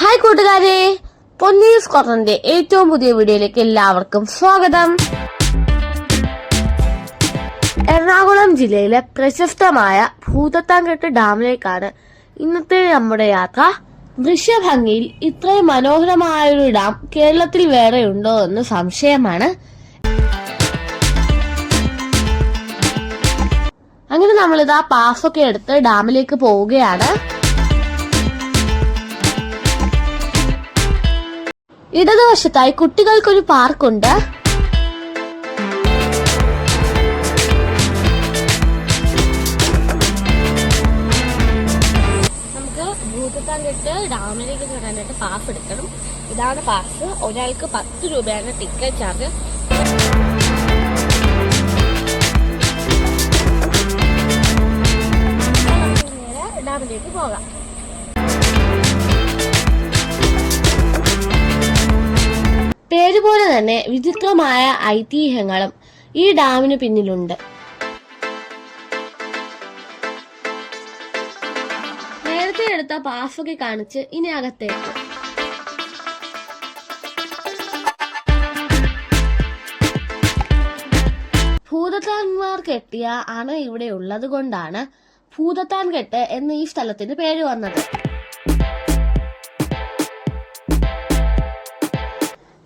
Hi കൂട്ടുകാരെ പൊന്നീസ് സ്കോട്ടറിന്റെ ഏറ്റവും പുതിയ വീഡിയോയിലേക്ക് എല്ലാവർക്കും സ്വാഗതം. എറണാകുളം ജില്ലയിലെ പ്രശസ്തമായ ഭൂതത്താൻകെട്ട് ഡാമിലേക്കാണ് ഇന്നത്തെ നമ്മുടെ യാത്ര. ദൃശ്യഭംഗിയിൽ ഇത്രയും മനോഹരമായൊരു ഡാം കേരളത്തിൽ വേറെ ഉണ്ടോ എന്ന് സംശയമാണ്. അങ്ങനെ നമ്മളിതാ പാസൊക്കെ എടുത്ത് ഡാമിലേക്ക് പോവുകയാണ്. ഇടതുവശത്തായി കുട്ടികൾക്കൊരു പാർക്കുണ്ട്. നമുക്ക് ഭൂതത്താൻകെട്ട് ഡാമിലേക്ക് കയറാനായിട്ട് പാസ് എടുക്കണം. ഇതാണ് പാർക്ക് ഒരാൾക്ക് പത്ത് രൂപയാണ് ടിക്കറ്റ് ചാർജ് ഡാമിലേക്ക് പോകാം. തന്നെ വിചിത്രമായ ഐതിഹ്യങ്ങളും ഈ ഡാമിന് പിന്നിലുണ്ട്. നേരത്തെ എടുത്ത പാഫൊക്കെ കാണിച്ച് ഇനി അകത്തേക്ക്. ഭൂതത്താൻമാർ കെട്ടിയ അണ ഇവിടെ ഉള്ളത് കൊണ്ടാണ് ഭൂതത്താൻ കെട്ട് എന്ന ഈ സ്ഥലത്തിന് പേര് വന്നത്.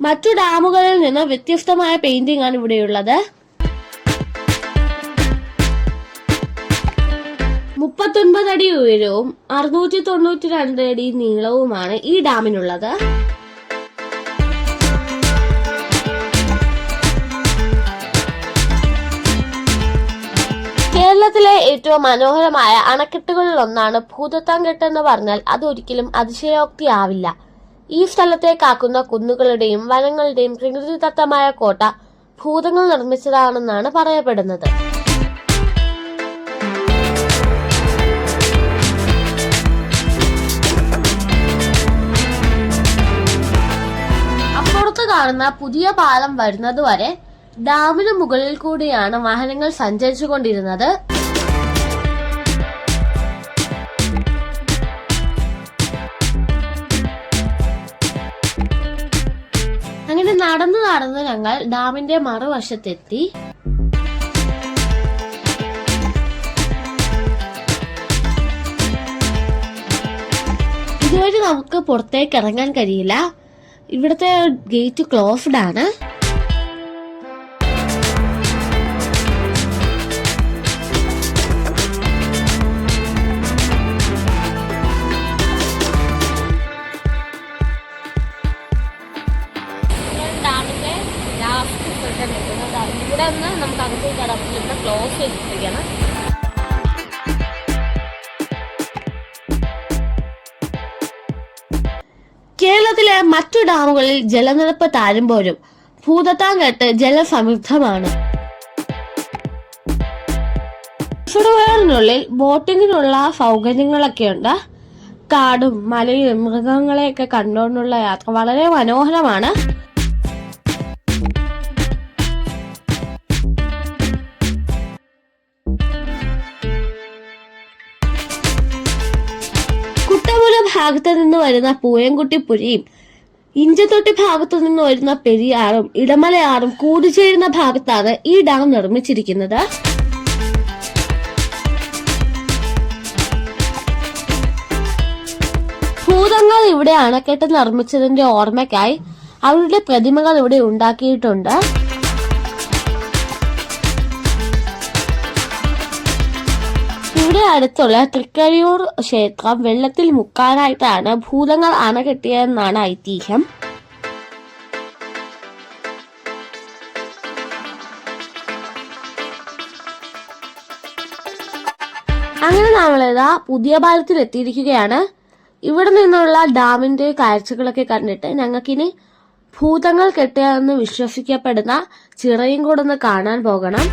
മറ്റു ഡാമുകളിൽ നിന്ന് വ്യത്യസ്തമായ പെയിന്റിംഗ് ആണ് ഇവിടെയുള്ളത്. മുപ്പത്തൊൻപത് അടി ഉയരവും അറുന്നൂറ്റി തൊണ്ണൂറ്റി രണ്ട് അടി നീളവുമാണ് ഈ ഡാമിനുള്ളത്. കേരളത്തിലെ ഏറ്റവും മനോഹരമായ അണക്കെട്ടുകളിൽ ഒന്നാണ് ഭൂതത്താംകെട്ട് എന്ന് പറഞ്ഞാൽ അതൊരിക്കലും അതിശയോക്തിയാവില്ല. ഈ സ്ഥലത്തെ കാക്കുന്ന കുന്നുകളുടെയും വനങ്ങളുടെയും പ്രകൃതിദത്തമായ കോട്ട ഭൂതങ്ങൾ നിർമ്മിച്ചതാണെന്നാണ് പറയപ്പെടുന്നത്. അപ്പുറത്ത് കാണുന്ന പുതിയ പാലം വരുന്നതുവരെ ഡാമിന് മുകളിൽ കൂടിയാണ് വാഹനങ്ങൾ സഞ്ചരിച്ചുകൊണ്ടിരുന്നത്. നടന്നു ഞങ്ങൾ ഡാമിന്റെ മറുവശത്തെത്തി. ഇതുവഴി നമുക്ക് പുറത്തേക്ക് ഇറങ്ങാൻ കഴിയില്ല. ഇവിടുത്തെ ഗേറ്റ് ക്ലോസ്ഡ് ആണ്. ഇവിടെ നിന്ന് നമുക്ക് അകത്തേക്ക് ഇവിടെ ക്ലോസ് ചെയ്തിരിക്കുകയാണ് കേരളത്തിലെ മറ്റു ഡാമുകളിൽ ജലനിരപ്പ് താഴുമ്പോഴും ഭൂതത്താങ്കട്ട് ജലസമൃദ്ധമാണ്. ചുടുവയറിനുള്ളിൽ ബോട്ടിങ്ങിനുള്ള സൗകര്യങ്ങളൊക്കെയുണ്ട്. കാടും മലയും മൃഗങ്ങളെയൊക്കെ കണ്ടുകൊണ്ടുള്ള യാത്ര വളരെ മനോഹരമാണ്. ഭാഗത്ത് നിന്ന് വരുന്ന പൂയംകുട്ടി പുഴയും ഇഞ്ചത്തൊട്ടി ഭാഗത്തു നിന്ന് വരുന്ന പെരിയാറും ഇടമലയാറും കൂടിച്ചേരുന്ന ഭാഗത്താണ് ഈ ഡാം നിർമ്മിച്ചിരിക്കുന്നത്. ഭൂതങ്ങൾ ഇവിടെ അണക്കെട്ട് നിർമ്മിച്ചതിന്റെ ഓർമ്മയ്ക്കായി അവരുടെ പ്രതിമകൾ ഇവിടെ ഉണ്ടാക്കിയിട്ടുണ്ട്. ഇവിടെ അടുത്തുള്ള തൃക്കരിയൂർ ക്ഷേത്രം വെള്ളത്തിൽ മുക്കാനായിട്ടാണ് ഭൂതങ്ങൾ അണ കെട്ടിയതെന്നാണ് ഐതിഹ്യം. അങ്ങനെ നമ്മളിതാ പുതിയ പാലത്തിൽ എത്തിയിരിക്കുകയാണ്. ഇവിടെ നിന്നുള്ള ഡാമിന്റെ കാഴ്ചകളൊക്കെ കണ്ടിട്ട് ഞങ്ങൾക്കിനി ഭൂതങ്ങൾ കെട്ടിയെന്ന് വിശ്വസിക്കപ്പെടുന്ന ചിറയും കൂടെ ഒന്ന് കാണാൻ പോകണം.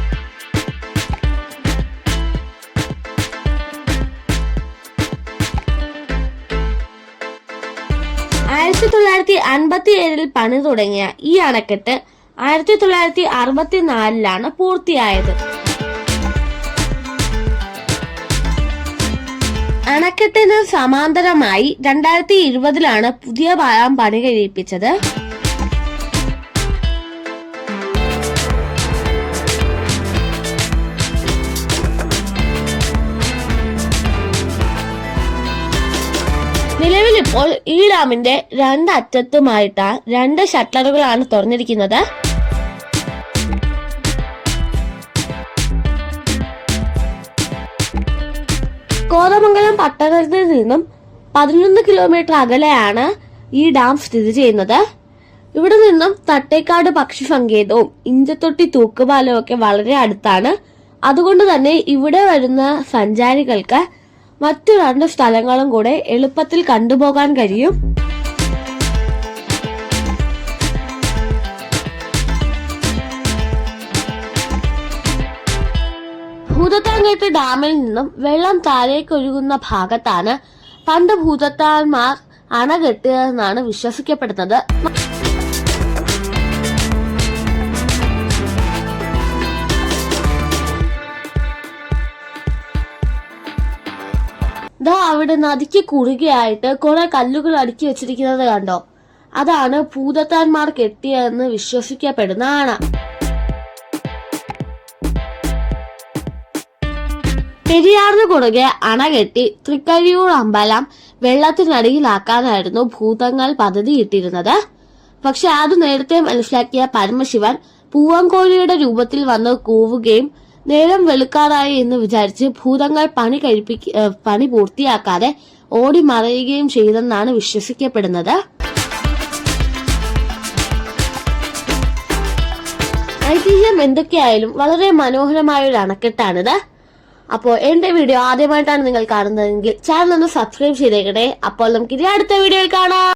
തൊള്ളായിരത്തി അൻപത്തി ഏഴിൽ പണി തുടങ്ങിയ ഈ അണക്കെട്ട് ആയിരത്തി തൊള്ളായിരത്തി അറുപത്തിനാലിലാണ് പൂർത്തിയായത്. അണക്കെട്ടിന് സമാന്തരമായി രണ്ടായിരത്തി ഇരുപതിലാണ് പുതിയ പാലം പണി കഴിപ്പിച്ചത്. നിലവിലിപ്പോൾ ഈ ഡാമിന്റെ രണ്ട് അറ്റത്തുമായിട്ട് രണ്ട് ഷട്ടറുകളാണ് തുറന്നിരിക്കുന്നത്. കോതമംഗലം പട്ടണത്തിൽ നിന്നും പതിനൊന്ന് കിലോമീറ്റർ അകലെയാണ് ഈ ഡാം സ്ഥിതി ചെയ്യുന്നത്. ഇവിടെ നിന്നും തട്ടേക്കാട് പക്ഷി സങ്കേതവും ഇഞ്ചത്തൊട്ടി തൂക്കുപാലവും ഒക്കെ വളരെ അടുത്താണ്. അതുകൊണ്ട് തന്നെ ഇവിടെ വരുന്ന സഞ്ചാരികൾക്ക് മറ്റു രണ്ട് സ്ഥലങ്ങളും കൂടെ എളുപ്പത്തിൽ കണ്ടുപോകാൻ കഴിയും. ഭൂതത്താൻകെട്ട് ഡാമിൽ നിന്നും വെള്ളം താഴേക്ക് ഒഴുകുന്ന ഭാഗത്താണ് പണ്ട് ഭൂതത്താന്മാർ അണ കെട്ടിയതെന്നാണ് വിശ്വസിക്കപ്പെടുന്നത്. ദാ അവിടെ നദിക്ക് കുറുകയായിട്ട് കുറെ കല്ലുകൾ അടുക്കി വെച്ചിരിക്കുന്നത് കണ്ടോ? അതാണ് ഭൂതത്താന്മാർ കെട്ടിയതെന്ന് വിശ്വസിക്കപ്പെടുന്ന ആണ പെരിയാറിന് കുറുകെ അണ കെട്ടി തൃക്കരിയൂർ അമ്പലം വെള്ളത്തിനടിയിലാക്കാനായിരുന്നു ഭൂതങ്ങൾ പദ്ധതിയിട്ടിരുന്നത് പക്ഷെ അത് നേരത്തെ മനസ്സിലാക്കിയ പരമശിവൻ പൂവങ്കോഴിയുടെ രൂപത്തിൽ വന്ന് കൂവുകയും നേരം വെളുക്കാറായി എന്ന് വിചാരിച്ച് ഭൂതങ്ങൾ പണി കഴിപ്പിക്ക ഏഹ് പണി പൂർത്തിയാക്കാതെ ഓടി മറയുകയും ചെയ്തെന്നാണ് വിശ്വസിക്കപ്പെടുന്നത്. ഐതിഹ്യം എന്തൊക്കെയായാലും വളരെ മനോഹരമായ ഒരു അണക്കെട്ടാണിത്. അപ്പോ എന്റെ വീഡിയോ ആദ്യമായിട്ടാണ് നിങ്ങൾ കാണുന്നതെങ്കിൽ ചാനൽ ഒന്ന് സബ്സ്ക്രൈബ് ചെയ്തേക്കണേ. അപ്പോൾ നമുക്ക് ഇനി അടുത്ത വീഡിയോയിൽ കാണാം.